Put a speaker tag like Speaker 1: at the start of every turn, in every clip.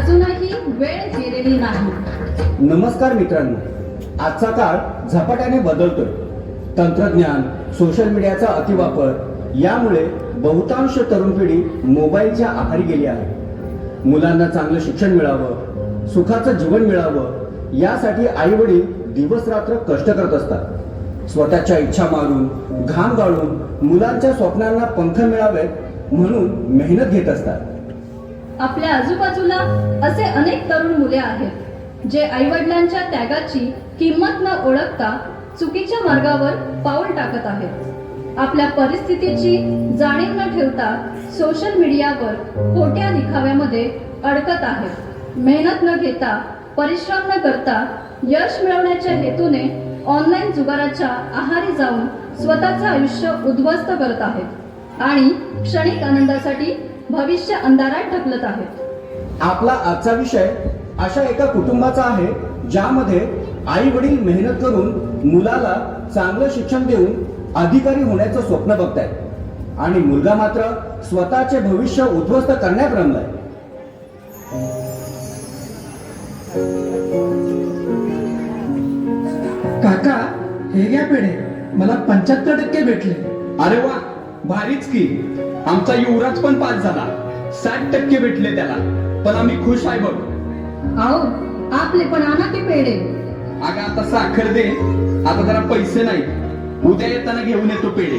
Speaker 1: अजूनही वेळ गेलेली नाही.
Speaker 2: नमस्कार मित्रांनो. आजचा काळ झपाट्याने बदलतोय. तंत्रज्ञान सोशल मीडियाचा अतिवापर यामुळे बहुतांश तरुण पिढी मोबाईलच्या आहारी गेली आहे. मुलांना चांगलं शिक्षण मिळावं सुखाचं जीवन मिळावं यासाठी आई वडील दिवस रात्र कष्ट करत असतात. स्वतःच्या इच्छा मारून घाम गाळून मुलांच्या स्वप्नांना पंख मिळावेत म्हणून मेहनत घेत असतात.
Speaker 1: आपल्या आजूबाजूला असे अनेक तरुण मुले आहेत जे आईवडिलांच्या त्यागाची किंमत न ओळखता चुकीच्या मार्गावर पाऊल टाकत आहेत. आपल्या परिस्थितीची जाणीव न ठेवता सोशल मीडियावर खोट्या दिखाव्यामध्ये अडकत आहेत. मेहनत न घेता परिश्रम न करता यश मिळवण्याच्या हेतूने ऑनलाईन जुगाराच्या आहारी जाऊन स्वतःचं आयुष्य उद्ध्वस्त करत आहेत. आणि क्षणिक आनंदासाठी भविष्य अंधारात ढकलत आहेत.
Speaker 2: आपला आजचा विषय अशा एका कुटुंबाचा आहे ज्यामध्ये आई वडील मेहनत करून मुलाला चांगलं शिक्षण देऊन अधिकारी होण्याचं स्वप्न बघतायत आणि मुलगा मात्र स्वतःचे भविष्य उद्ध्वस्त करण्यात रमलाय.
Speaker 3: काका हे घ्या पेढे. मला पंच्याहत्तर टक्के भेटले.
Speaker 4: अरे वा भारीच की. आमचा युवराज पण पास झाला. साठ टक्के भेटले त्याला. पण आम्ही खुश आहे बघ.
Speaker 1: आओ आपले पण आणा की पेढे.
Speaker 4: अगं आता साखर दे. आता जरा पैसे नाही. उद्या येताना घेऊन येतो पेढे.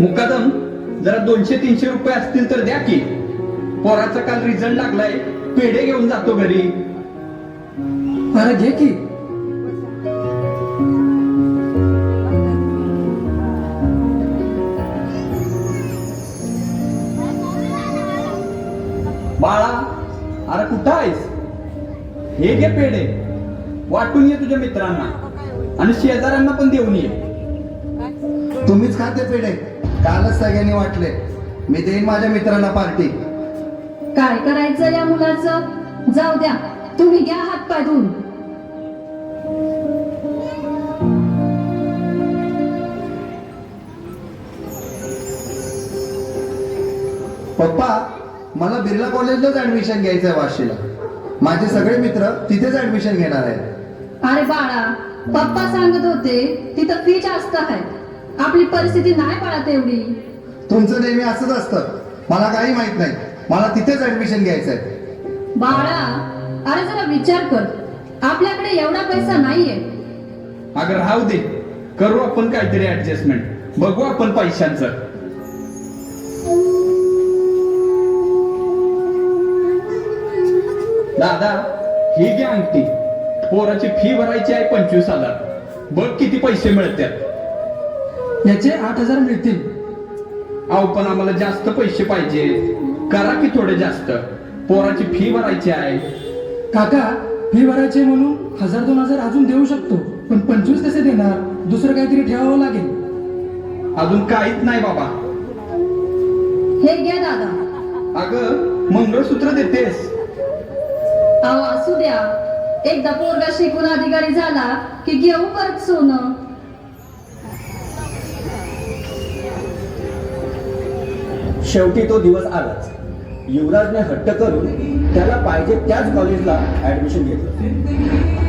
Speaker 4: मुकादम जरा दोनशे तीनशे रुपये असतील तर द्या की. पोराचा काल रिझल्ट लागलाय. पेढे घेऊन जातो घरी.
Speaker 3: अरे घे की.
Speaker 4: बाळा अरे कुठं आहेस? हे घे पेढे. वाटून ये तुझ्या मित्रांना. आणि शेजाऱ्यांना पण देऊन ये.
Speaker 5: तुम्हीच खाते पेढे. कालच सगळ्यांनी वाटले. मी देईन माझ्या मित्रांना पार्टी.
Speaker 1: काय करायचं या मुलाचं? जाऊ द्या तुम्ही घ्या हात पाय धुवून.
Speaker 5: पप्पा मला बिर्ला कॉलेजलाच ऍडमिशन घ्यायचंय वाशीला माझे सगळे मित्र तिथेच ऍडमिशन घेणार आहेत.
Speaker 1: अरे बाळा पप्पा सांगत होते तिथं फी जास्त आहे. आपली परिस्थिती नाही बाळा तेवढी.
Speaker 5: तुमचं नेहमी असंच असतं. मला काही माहीत नाही. मला तिथेच ऍडमिशन घ्यायचंय.
Speaker 1: बाळा अरे जरा विचार कर. आपल्याकडे एवढा पैसा नाहीये.
Speaker 4: अगं राहू दे. करू आपण काहीतरी ऍडजस्टमेंट बघू आपण पैशांचं. दादा ही घे अंगठी. पोराची फी भरायची आहे पंचवीस हजार. बघ किती पैसे मिळतात
Speaker 3: याचे आठ हजार मिळतील.
Speaker 4: अहो पण आम्हाला जास्त पैसे पाहिजे करा की थोडे जास्त. पोराची फी भरायची आहे.
Speaker 3: काका फी भरायचे म्हणून हजार दोन हजार अजून देऊ शकतो. पण पंचवीस कसे देणार? दुसरं काहीतरी ठेवावं लागेल.
Speaker 4: अजून काहीच नाही बाबा.
Speaker 1: हे घ्या दादा.
Speaker 4: अगं मंगळसूत्र देतेस.
Speaker 1: अहो असू द्या. एकदा पोरगा शिकून अधिकारी झाला की घेऊ परत सोनं.
Speaker 2: शेवटी तो दिवस आलाच. युवराजने हट्ट करून त्याला पाहिजे त्याच कॉलेजला ऍडमिशन घेतलं.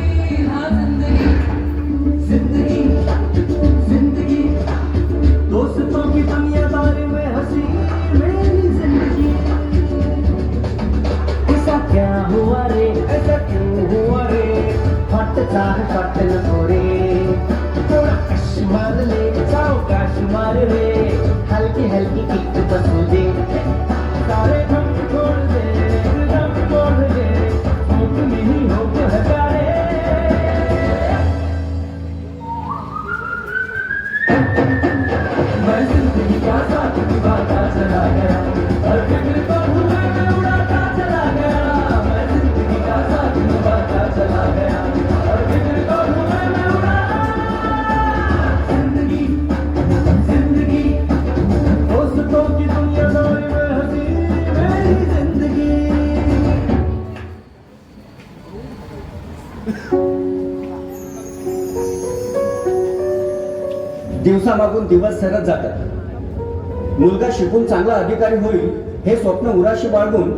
Speaker 2: दिवसामागून दिवस सरत जातात. मुलगा शिकून चांगला अधिकारी होईल हे स्वप्न उराशी बाळगून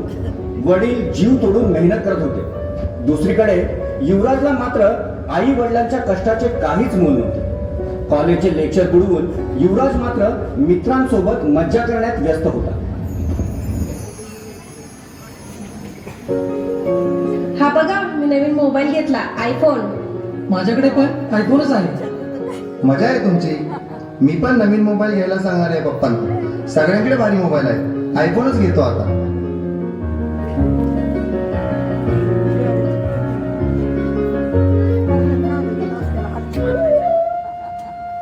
Speaker 2: वडील जीव तोडून मेहनत करत होते. दुसरीकडे युवराजला मात्र आई वडिलांच्या कष्टाचे काहीच मूल नव्हते. कॉलेजचे लेक्चर बुडवून युवराज मात्र मित्रांसोबत मज्जा करण्यात व्यस्त होता.
Speaker 6: हा बघा मी नवीन मोबाईल घेतला आयफोन
Speaker 3: माझ्याकडे पण आयफोनच आहे.
Speaker 5: मजा आहे तुमची. मी पण नवीन मोबाईल घ्यायला सांगणार आहे पप्पांना. सगळ्यांकडे भारी मोबाईल आहे. आयफोनच घेतो आता.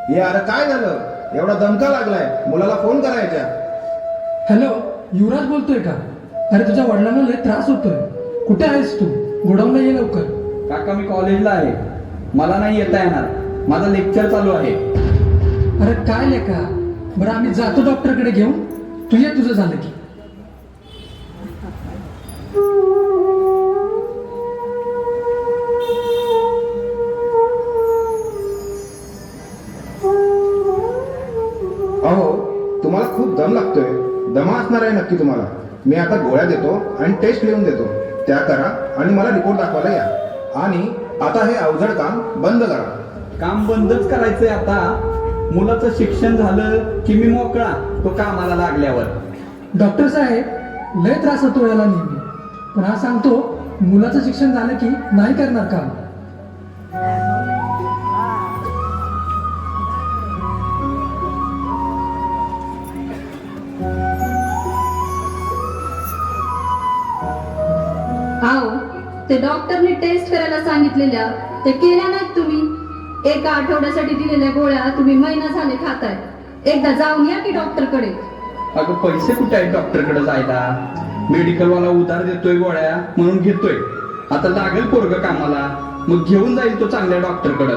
Speaker 7: हे अरे काय झालं? एवढा दमका लागलाय. मुलाला फोन करायच्या
Speaker 3: हॅलो युवराज बोलतोय का? अरे तुझ्या वडिलांना लय त्रास होतोय. कुठे आहेस तू? गोडाऊनला ये लवकर.
Speaker 4: काका मी कॉलेजला आहे. मला नाही येता येणार. माझं लेक्चर चालू आहे.
Speaker 3: अरे काय लेका? बरं आम्ही जातो डॉक्टरकडे घेऊन. तू ये तुझं झालं की.
Speaker 7: अहो तुम्हाला खूप दम लागतोय. दमा असणार आहे नक्की तुम्हाला. मी आता गोळ्या देतो आणि टेस्ट लिहून देतो. त्या करा आणि मला रिपोर्ट दाखवायला या. आणि आता हे अवजड काम बंद करा.
Speaker 4: काम बंदच करायचंय आता. मुलाचं शिक्षण झालं की मी मोकळा तो कामाला लागल्यावर.
Speaker 3: डॉक्टर साहेब लय त्रास होतो याला नेहमी. पण हा सांगतो मुलाचं शिक्षण झालं की नाही करणार काम.
Speaker 1: आओ ते डॉक्टरने टेस्ट करायला सांगितलेल्या ते केल्या एका आठवड्यासाठी दिलेल्या गोळ्या तुम्ही महिना झाले खाताय. एकदा जाऊन या की डॉक्टरकडे?
Speaker 4: अगं पैसे कुठे आहेत डॉक्टरकडे जायला? मेडिकलवाला उधार देतोय गोळ्या म्हणून घेतोय. आता लागेल पोरग कामाला. मग घेऊन जाईल तो चांगल्या डॉक्टरकडे.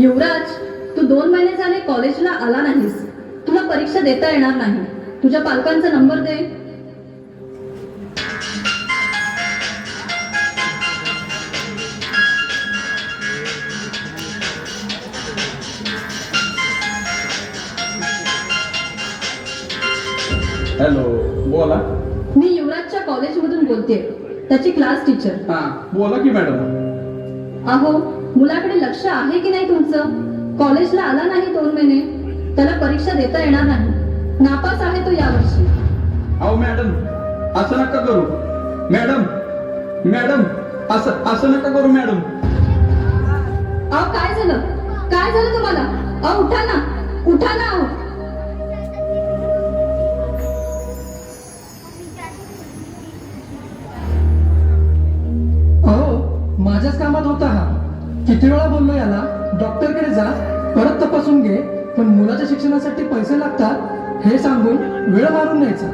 Speaker 1: युवराज तू दोन महिने झाले कॉलेजला आला नाहीस. तुला परीक्षा देता येणार नाही. तुझ्या पालकांचा नंबर दे.
Speaker 4: हॅलो बोला.
Speaker 1: मी युवराजच्या कॉलेजमधून बोलते त्याची क्लास टीचर
Speaker 4: हा बोला की मॅडम
Speaker 1: अहो मुलाकडे लक्ष आहे की नाही तुमचं? कॉलेजला आला नाही दोन महिने. त्याला परीक्षा देता येणार नाही. नापास आहे तो यावर्षी.
Speaker 4: अहो मॅडम असं नका करू. मॅडम मॅडम असं असं नका करू मॅडम
Speaker 1: अहो काय झालं? काय झालं तुम्हाला? अहो उठा ना. उठा ना अहो.
Speaker 3: माझ्याच कामात होता हा. किती वेळा बोललो याला डॉक्टरकडे जा परत तपासून घे पण मुलाच्या शिक्षणासाठी पैसे लागतात हे सांगून वेळ मारून न्यायचा.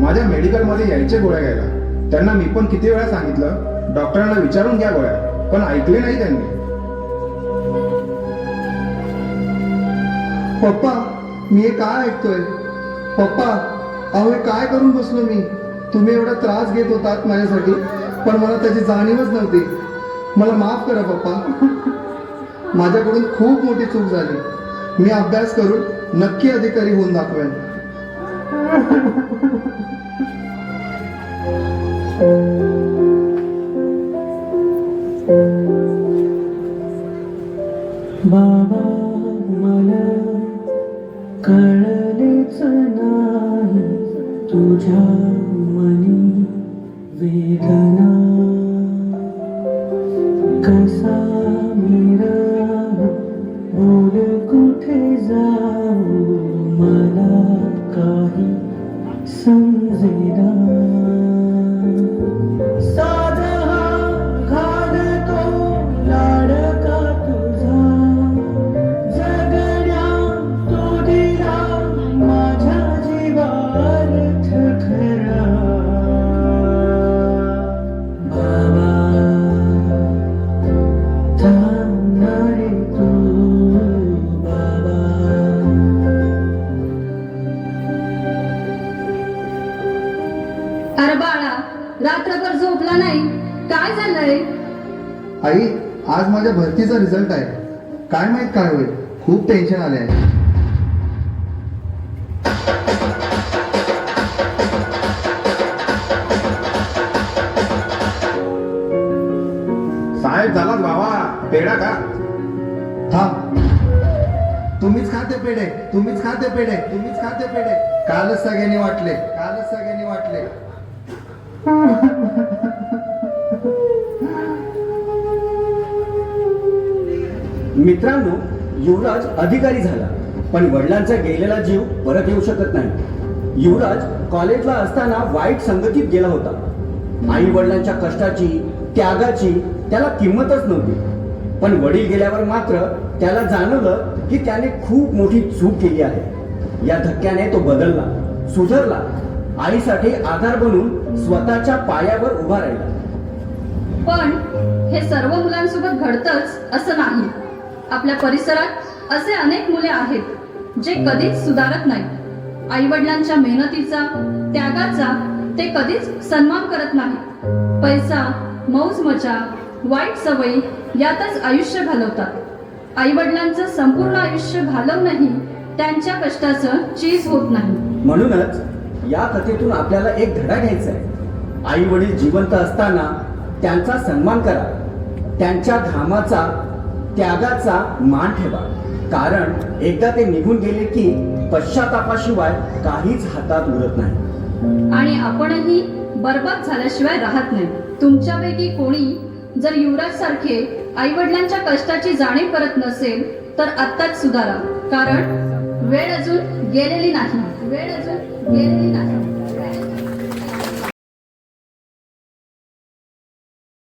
Speaker 7: माझ्या मेडिकलमध्ये यायचे गोळ्या घ्यायला. त्यांना मी पण किती वेळा सांगितलं डॉक्टरांना विचारून घ्या गोळ्या पण ऐकले नाही त्यांनी.
Speaker 5: पप्पा मी हे काय ऐकतोय? पप्पा अहो हे काय करून बसलो मी? तुम्ही एवढा त्रास घेत होतात माझ्यासाठी. पण मला त्याची जाणीवच नव्हती. मला माफ करा पप्पा. माझ्याकडून खूप मोठी चूक झाली. मी अभ्यास करून नक्की अधिकारी होऊन दाखवेन.
Speaker 1: cõi sống gì
Speaker 5: đâu आज माझ्या भरतीचा रिझल्ट आहे. काय माहीत काय होईल? खूप टेन्शन आले आहे
Speaker 7: साहेब झालाच भावा पेढा का
Speaker 5: थांब. तुम्हीच खाते पेढे. तुम्हीच खाते पेढे. तुम्हीच खाते पेढे. कालच सगळ्यांनी वाटले. कालच सगळ्यांनी वाटले.
Speaker 2: मित्रांनो युवराज अधिकारी झाला पण वडिलांचा गेलेला जीव परत येऊ शकत नाही. युवराज कॉलेजला असताना वाईट संगतीत गेला होता. आई वडिलांच्या कष्टाची त्यागाची त्याला किंमतच नव्हती. पण वडील गेल्यावर मात्र त्याला जाणवलं की त्याने खूप मोठी चूक केली आहे. या धक्क्याने तो बदलला सुधरला आईसाठी आधार बनून स्वतःच्या पायावर उभा राहिला.
Speaker 1: पण हे सर्व मुलांसोबत घडतच असं नाही. आपल्या परिसरात असे अनेक मुले आहेत जे कधीच सुधारत नाहीत. आई वडिलांच्या मेहनतीचा त्यागाचा ते कधीच सन्मान करत नाही पैसा मौज मजा वाईट सवयी यातच आयुष्य घालवतात. आई वडिलांचं संपूर्ण आयुष्य घालवणंही त्यांच्या कष्टाचं चीज होत नाही.
Speaker 2: म्हणूनच या कथेतून आपल्याला एक धडा घ्यायचा आहे. आई वडील जिवंत असताना त्यांचा सन्मान करा. त्यांच्या घामाचा त्यागाचा मान ठेवा. कारण एकदा ते निघून गेले की पश्चातापाशिवाय काहीच हातात उरत नाही.
Speaker 1: आणि आपणही बरबाद झाल्याशिवाय राहत नाही. तुमच्यापैकी कोणी जर युवराज सारखे आई वडिलांच्या कष्टाची जाणीव करत नसेल तर आत्ताच सुधारा. कारण वेळ अजून गेलेली नाही. वेळ अजून गेलेली नाही.